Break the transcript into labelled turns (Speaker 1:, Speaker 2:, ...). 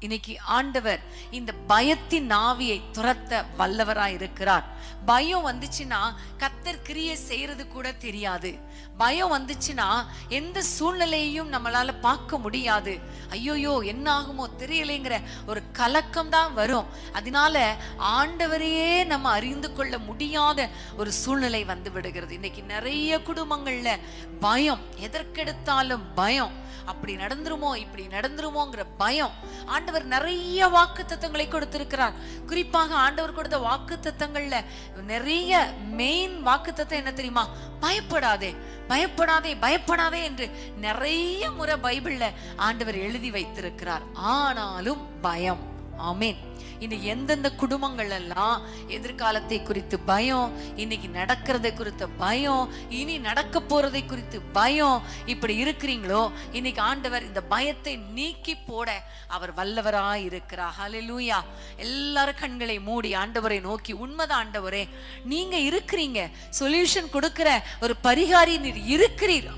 Speaker 1: இன்னைக்கு ஆண்டவர் இந்த பயத்தின் ஆவியை துரத்த வல்லவராய் இருக்கிறார். பயம் வந்துச்சுன்னா கத்தர் கிரிய செய்யறது கூட தெரியாது. பயம் வந்துச்சுன்னா எந்த சூழ்நிலையையும் நம்மளால பார்க்க முடியாது. ஐயோயோ என்ன ஆகுமோ தெரியலைங்கிற ஒரு கலக்கம் தான் வரும். அதனால ஆண்டவரையே நம்ம அறிந்து கொள்ள முடியாத ஒரு சூழ்நிலை வந்து விடுகிறது. இன்னைக்கு நிறைய குடும்பங்கள்ல பயம் எதற்கெடுத்தாலும் பயம். அப்படி நடந்துருமோ இப்படி நடந்துருமோங்கிற பயம். ஆண்டவர் நிறைய வாக்கு தத்தங்களை கொடுத்திருக்கிறார். குறிப்பாக ஆண்டவர் கொடுத்த வாக்கு தத்தங்கள்ல நிறைய மெயின் வாக்கு தத்தம் என்ன தெரியுமா? பயப்படாதே பயப்படாதே பயப்படாதே என்று நிறைய முறை பைபிள்ல ஆண்டவர் எழுதி வைத்திருக்கிறார். ஆனாலும் பயம். ஆமேன். இன்னைக்கு எந்தெந்த குடும்பங்கள் எல்லாம் எதிர்காலத்தை குறித்து பயம் இன்னைக்கு நடக்கிறதை குறித்த பயம் இனி நடக்க போறதை குறித்து பயம் இப்படி இருக்கிறீங்களோ இன்னைக்கு ஆண்டவர் இந்த பயத்தை நீக்கி போட அவர் வல்லவராய் இருக்கிறார். ஹலெலூயா எல்லாரும் கண்களை மூடி ஆண்டவரை நோக்கி உண்மைதான் ஆண்டவரே நீங்க இருக்கிறீங்க சொல்யூஷன் கொடுக்கிற ஒரு பரிகாரி நீர் இருக்கிறீர்.